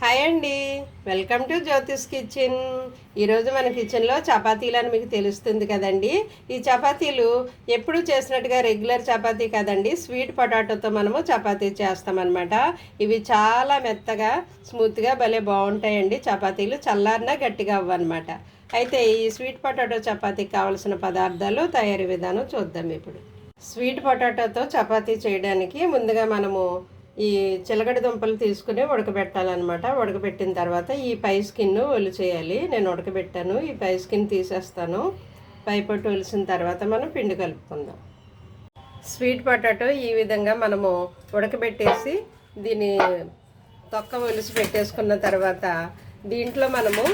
Hi అండి. Welcome to Jyothish kitchen. ఈరోజు మన కిచెన్లో చపాతీలు అని మీకు తెలుస్తుంది కదండి. ఈ చపాతీలు ఎప్పుడు చేసినట్టుగా రెగ్యులర్ చపాతీ కదండి. స్వీట్ పొటాటోతో మనము చపాతీ చేస్తామన్నమాట. ఇవి చాలా మెత్తగా స్మూత్గా భలే బాగుంటాయండి. చపాతీలు చల్లారినా గట్టిగా అవ్వన్నమాట. అయితే ఈ స్వీట్ పొటాటో చపాతీకి కావలసిన పదార్థాలు తయారీ విధానం చూద్దాం ఇప్పుడు. స్వీట్ పొటాటోతో చపాతీ చేయడానికి ముందుగా మనము ఈ చిలకడ దుంపలు తీసుకుని ఉడకబెట్టాలన్నమాట. ఉడకబెట్టిన తర్వాత ఈ పై స్కిన్ ఒలి చేయాలి. నేను ఉడకబెట్టాను. ఈ పై స్కిన్ తీసేస్తాను. పై పొట్టు ఒలిసిన తర్వాత మనం పిండి కలుపుకుందాం. స్వీట్ పొటాటో ఈ విధంగా మనము ఉడకబెట్టేసి దీని తొక్క ఒలిసి పెట్టేసుకున్న తర్వాత దీంట్లో మనము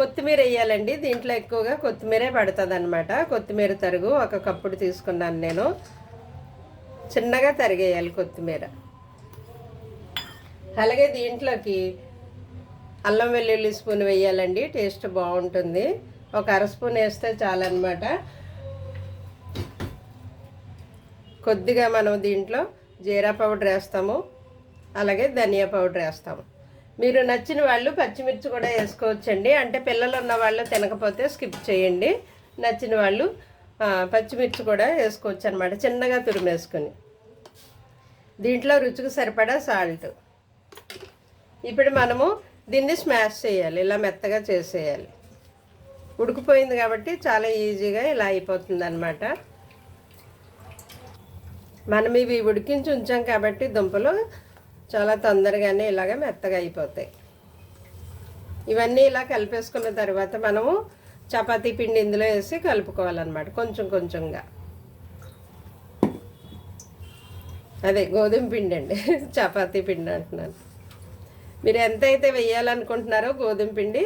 కొత్తిమీర వేయాలండి. దీంట్లో ఎక్కువగా కొత్తిమీరే పడుతుంది అనమాట కొత్తిమీర తరుగు ఒక కప్పుడు తీసుకున్నాను నేను. చిన్నగా తరిగేయాలి కొత్తిమీర. అలాగే దీంట్లోకి అల్లం వెల్లుల్లి స్పూన్ వేయాలండి టేస్ట్ బాగుంటుంది. ఒక అర స్పూన్ వేస్తే చాలన్నమాట. కొద్దిగా మనం దీంట్లో జీరా పౌడర్ వేస్తాము అలాగే ధనియా పౌడర్ వేస్తాము. మీరు నచ్చిన వాళ్ళు పచ్చిమిర్చి కూడా వేసుకోవచ్చండి. అంటే పిల్లలు ఉన్న వాళ్ళు తినకపోతే స్కిప్ చేయండి. నచ్చిన వాళ్ళు పచ్చిమిర్చి కూడా వేసుకోవచ్చు అనమాట చిన్నగా తురిమేసుకొని. దీంట్లో రుచికి సరిపడా సాల్ట్. ఇప్పుడు మనము దీన్ని స్మాష్ చేయాలి. ఇలా మెత్తగా చేసేయాలి. ఉడికిపోయింది కాబట్టి చాలా ఈజీగా ఇలా అయిపోతుంది అనమాట మనం ఇవి ఉడికించి ఉంచాం కాబట్టి దుంపలు చాలా తొందరగానే ఇలాగ మెత్తగా అయిపోతాయి. ఇవన్నీ ఇలా కలిపేసుకున్న తర్వాత మనము చపాతీ పిండి ఇందులో వేసి కలుపుకోవాలన్నమాట కొంచెం కొంచెంగా. అదే గోధుమ పిండి అండి చపాతీ పిండి అంటున్నాను. మీరు ఎంత అయితే వేయాలనుకుంటున్నారో గోధుమ పిండి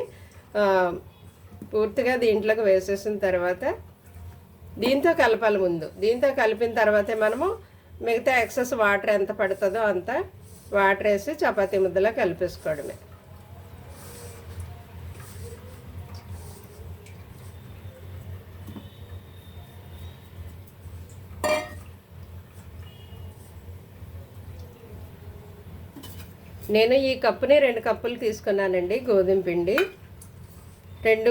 పూర్తిగా దీంట్లోకి వేసేసిన తర్వాత దీంతో కలపాలి ముందు. దీంతో కలిపిన తర్వాతే మనము మిగతా ఎక్సెస్ వాటర్ ఎంత పడుతుందో అంత వాటర్ వేసి చపాతీ ముద్దలా కలిపేసుకోవడమే. నేను ఈ కప్పుని రెండు కప్పులు తీసుకున్నానండి గోధుమ పిండి. రెండు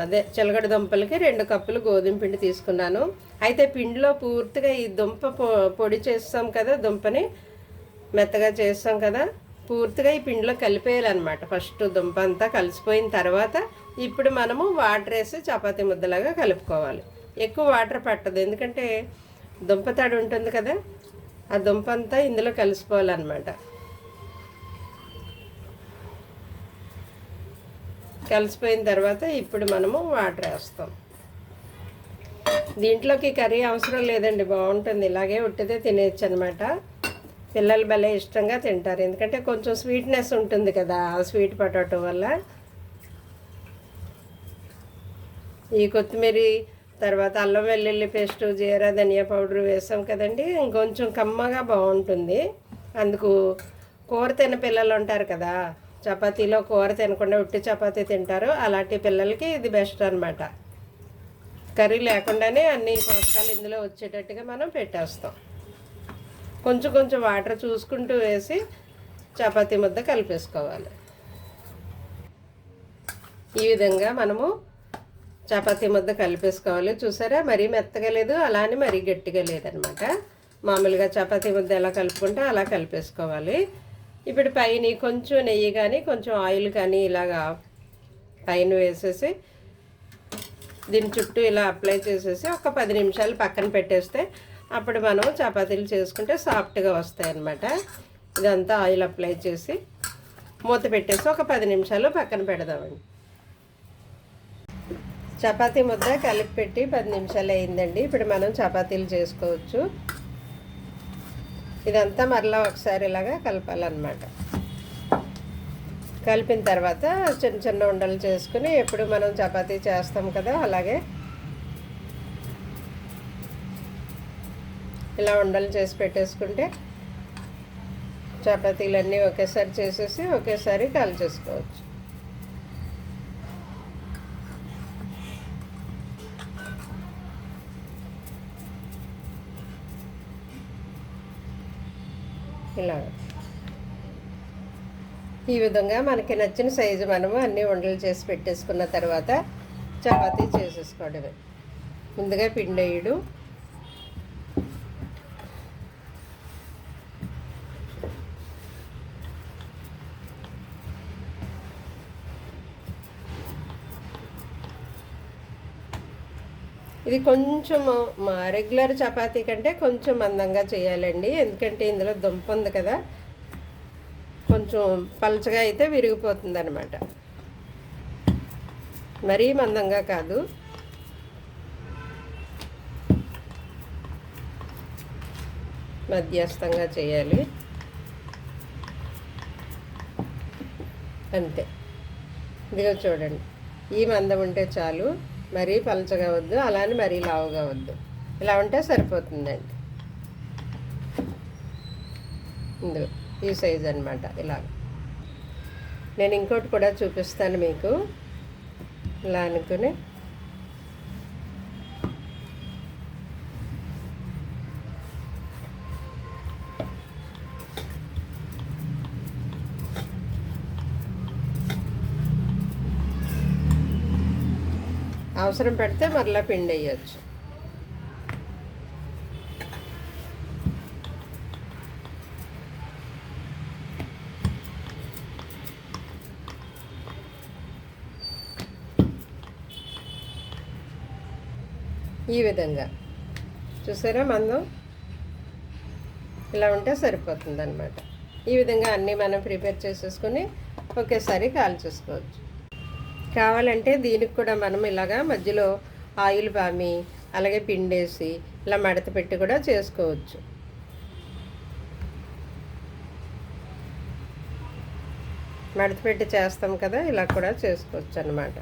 అదే చిలగడ దుంపలకి రెండు కప్పులు గోధుమ పిండి తీసుకున్నాను. అయితే పిండిలో పూర్తిగా ఈ దుంప పొ- పొడి చేస్తాం కదా దుంపని మెత్తగా చేస్తాం కదా పూర్తిగా ఈ పిండిలో కలిపేయాలన్నమాట. ఫస్ట్ దుంప అంతా కలిసిపోయిన తర్వాత ఇప్పుడు మనము వాటర్ వేసి చపాతీ ముద్దలాగా కలుపుకోవాలి. ఎక్కువ వాటర్ పట్టదు ఎందుకంటే దుంప తడి ఉంటుంది కదా ఆ దుంప అంతా ఇందులో కలిసిపోవాలన్నమాట. కలిసిపోయిన తర్వాత ఇప్పుడు మనము వాటర్ వేస్తాం. దీంట్లోకి కర్రీ అవసరం లేదండి బాగుంటుంది. ఇలాగే ఉట్టితే తినేయచ్చు అనమాట పిల్లలు భలే ఇష్టంగా తింటారు. ఎందుకంటే కొంచెం స్వీట్నెస్ ఉంటుంది కదా ఆ స్వీట్ పొటాటో వల్ల. ఈ కొత్తిమీర తర్వాత అల్లం వెల్లుల్లి పేస్ట్ జీరా ధనియా పౌడర్ వేసాం కదండి. ఇంకొంచెం కమ్మగా బాగుంటుంది. అందుకు కూర తిన్న పిల్లలు ఉంటారు కదా చపాతీలో కూర తినకుండా ఉట్టి చపాతీ తింటారు. అలాంటి పిల్లలకి ఇది బెస్ట్ అనమాట కర్రీ లేకుండానే అన్ని పోషకాలు ఇందులో వచ్చేటట్టుగా మనం పెట్టేస్తాం. కొంచెం కొంచెం వాటర్ చూసుకుంటూ వేసి చపాతీ ముద్ద కలిపేసుకోవాలి. ఈ విధంగా మనము చపాతీ ముద్ద కలిపేసుకోవాలి. చూసారా? మరీ మెత్తగా లేదు అలా అని మరీ గట్టిగా లేదనమాట మామూలుగా చపాతీ ముద్ద ఎలా కలుపుకుంటే అలా కలిపేసుకోవాలి. ఇప్పుడు పైన కొంచెం నెయ్యి కానీ కొంచెం ఆయిల్ కానీ ఇలాగా పైన వేసేసి దీని చుట్టూ ఇలా అప్లై చేసేసి ఒక పది నిమిషాలు పక్కన పెట్టేస్తే అప్పుడు మనం చపాతీలు చేసుకుంటే సాఫ్ట్గా వస్తాయి అన్నమాట ఇదంతా ఆయిల్ అప్లై చేసి మూత పెట్టేసి ఒక పది నిమిషాలు పక్కన పెడదామండి. చపాతీ ముద్ద కలిపి పెట్టి పది నిమిషాలు అయిందండి. ఇప్పుడు మనం చపాతీలు చేసుకోవచ్చు. ఇదంతా మరలా ఒకసారి ఇలాగా కలపాలన్నమాట. కలిపిన తర్వాత చిన్న చిన్న ఉండలు చేసుకుని ఎప్పుడు మనం చపాతీ చేస్తాం కదా అలాగే ఇలా ఉండలు చేసి పెట్టేసుకుంటే చపాతీలన్నీ ఒకేసారి చేసేసి ఒకేసారి కాల్చేసుకోవచ్చు. ఇలాగ ఈ విధంగా మనకి నచ్చిన సైజు మనము అన్ని వంటలు చేసి పెట్టేసుకున్న తర్వాత చపాతీ చేసేసుకోవడమే. ముందుగా పిండి వేయడు ఇది కొంచెం మా రెగ్యులర్ చపాతీ కంటే కొంచెం మందంగా చేయాలండి. ఎందుకంటే ఇందులో దుంప ఉంది కదా. కొంచెం పలచగా అయితే విరిగిపోతుంది అనమాట మరీ మందంగా కాదు. మధ్యస్థంగా చేయాలి. అంతే. ఇదిగో చూడండి. ఈ మందం ఉంటే చాలు. మరీ పలచగా వద్దు అలానే మరీ లావుగా వద్దు. ఇలా ఉంటే సరిపోతుందండి. ఇందులో ఈ సైజ్ అనమాట ఇలా నేను ఇంకోటి కూడా చూపిస్తాను మీకు. ఇలా అనుకుని అవసరం పెడితే మరలా పిండి వేయచ్చు. ఈ విధంగా. చూసారా మనం ఇలా ఉంటే సరిపోతుంది అనమాట ఈ విధంగా అన్నీ మనం ప్రిపేర్ చేసేసుకొని ఒకేసారి కాల్ చేసుకోవచ్చు. కావాలంటే దీనికి కూడా మనం ఇలాగా మధ్యలో ఆయిల్ పామి అలాగే పిండేసి ఇలా మడత పెట్టి కూడా చేసుకోవచ్చు. మడత పెట్టి చేస్తాం కదా ఇలా కూడా చేసుకోవచ్చు అన్నమాట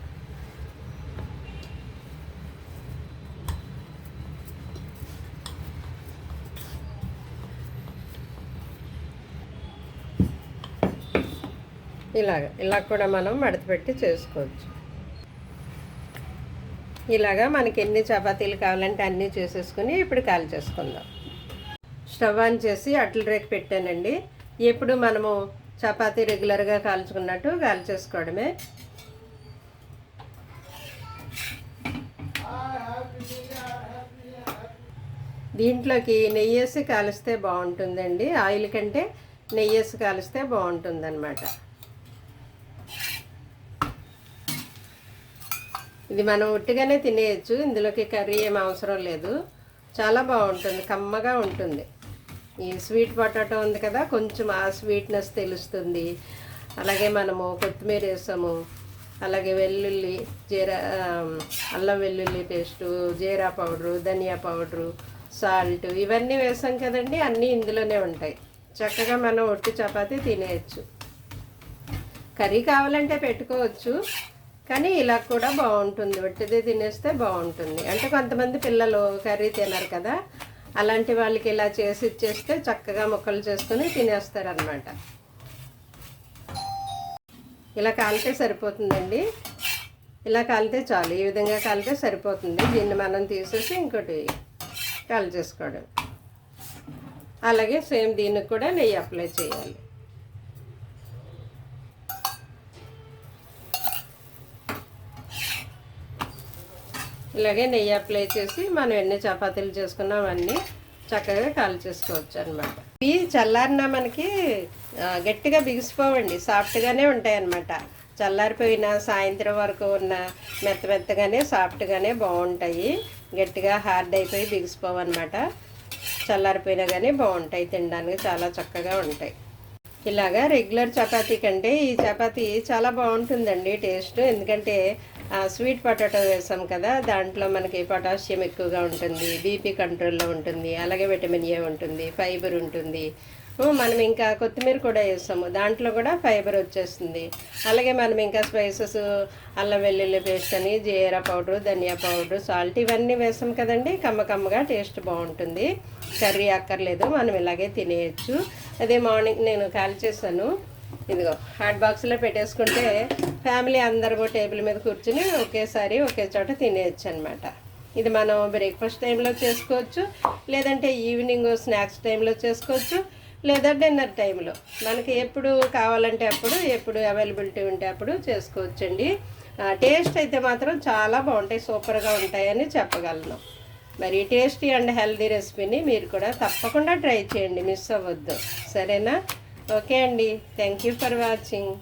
ఇలాగ ఇలా కూడా మనం మడతపెట్టి చేసుకోవచ్చు. ఇలాగా మనకి ఎన్ని చపాతీలు కావాలంటే అన్నీ చేసేసుకుని ఇప్పుడు కాల్ చేసుకుందాం. స్టవ్ ఆన్ చేసి అట్ల రేకు పెట్టానండి. ఎప్పుడు మనము చపాతీ రెగ్యులర్గా కాల్చుకున్నట్టు కాల్ చేసుకోవడమే. దీంట్లోకి నెయ్యి వేసి కాలిస్తే బాగుంటుందండి. ఆయిల్ కంటే నెయ్యి వేసి కాలిస్తే బాగుంటుందన్నమాట. ఇది మనం ఉట్టిగానే తినేయచ్చు. ఇందులోకి కర్రీ ఏం అవసరం లేదు. చాలా బాగుంటుంది. కమ్మగా ఉంటుంది. ఈ స్వీట్ పొటాటో ఉంది కదా కొంచెం ఆ స్వీట్నెస్ తెలుస్తుంది. అలాగే మనము కొత్తిమీర వేసాము. అలాగే వెల్లుల్లి జీరా అల్లం వెల్లుల్లి పేస్టు జీరా పౌడరు ధనియా పౌడరు సాల్ట్ ఇవన్నీ వేసాం కదండి. అన్నీ ఇందులోనే ఉంటాయి. చక్కగా మనం ఒట్టి చపాతీ తినేయచ్చు. కర్రీ కావాలంటే పెట్టుకోవచ్చు. కానీ ఇలా కూడా బాగుంటుంది. ఒట్టిది తినేస్తే బాగుంటుంది. అంటే కొంతమంది పిల్లలు కర్రీ తినరు కదా అలాంటి వాళ్ళకి ఇలా చేసి ఇచ్చేస్తే చక్కగా ముక్కలు చేసుకుని తినేస్తారనమాట ఇలా కాలితే సరిపోతుందండి. ఇలా కాలితే చాలు. ఈ విధంగా కాలితే సరిపోతుంది. దీన్ని మనం తీసేసి ఇంకోటి కాల్ చేసుకోవడం. అలాగే సేమ్ దీనికి కూడా నెయ్యి అప్లై చేయాలి. ఇలాగే నెయ్యి అప్లై చేసి మనం ఎన్ని చపాతీలు చేసుకున్నాం అన్నీ చక్కగా కాల్చేసుకోవచ్చు అనమాట ఇవి చల్లారిన మనకి గట్టిగా బిగిసిపోవండి సాఫ్ట్గానే ఉంటాయి అన్నమాట చల్లారిపోయిన సాయంత్రం వరకు ఉన్న మెత్త మెత్తగానే సాఫ్ట్గానే బాగుంటాయి. గట్టిగా హార్డ్ అయిపోయి బిగిసిపోవన్నమాట. చల్లారిపోయినా కానీ బాగుంటాయి తినడానికి చాలా చక్కగా ఉంటాయి. ఇలాగా రెగ్యులర్ చపాతీ కంటే ఈ చపాతీ చాలా బాగుంటుందండి టేస్ట్. ఎందుకంటే స్వీట్ పొటాటో వేసాం కదా దాంట్లో మనకి పొటాషియం ఎక్కువగా ఉంటుంది బీపీ కంట్రోల్లో ఉంటుంది అలాగే విటమిన్ ఏ ఉంటుంది ఫైబర్ ఉంటుంది. మనం ఇంకా కొత్తిమీర కూడా వేస్తాము. దాంట్లో కూడా ఫైబర్ వచ్చేస్తుంది. అలాగే మనం ఇంకా స్పైసెస్ అల్లం వెల్లుల్లి పేస్ట్ అని జీరా పౌడర్ ధనియా పౌడర్ సాల్ట్ ఇవన్నీ వేస్తాం కదండి. కమ్మ కమ్మగా టేస్ట్ బాగుంటుంది. కర్రీ అక్కర్లేదు మనం ఇలాగే తినేయచ్చు. అదే మార్నింగ్ నేను కాల్ చేశాను. ఇదిగో హాట్ బాక్స్లో పెట్టేసుకుంటే ఫ్యామిలీ అందరూ టేబుల్ మీద కూర్చుని ఒకేసారి ఒకే చోట తినేయచ్చు అనమాట ఇది మనం బ్రేక్ఫాస్ట్ టైంలో చేసుకోవచ్చు లేదంటే ఈవినింగ్ స్నాక్స్ టైంలో చేసుకోవచ్చు. లేదా డిన్నర్ టైంలో. మనకి ఎప్పుడు కావాలంటే అప్పుడు ఎప్పుడు అవైలబిలిటీ ఉంటే అప్పుడు చేసుకోవచ్చండి. టేస్ట్ అయితే మాత్రం చాలా బాగుంటాయి సూపర్గా ఉంటాయని చెప్పగలను. మరి టేస్టీ అండ్ హెల్దీ రెసిపీని మీరు కూడా తప్పకుండా ట్రై చేయండి మిస్ అవ్వద్దు. సరేనా? ఓకే అండి. Thank you for watching.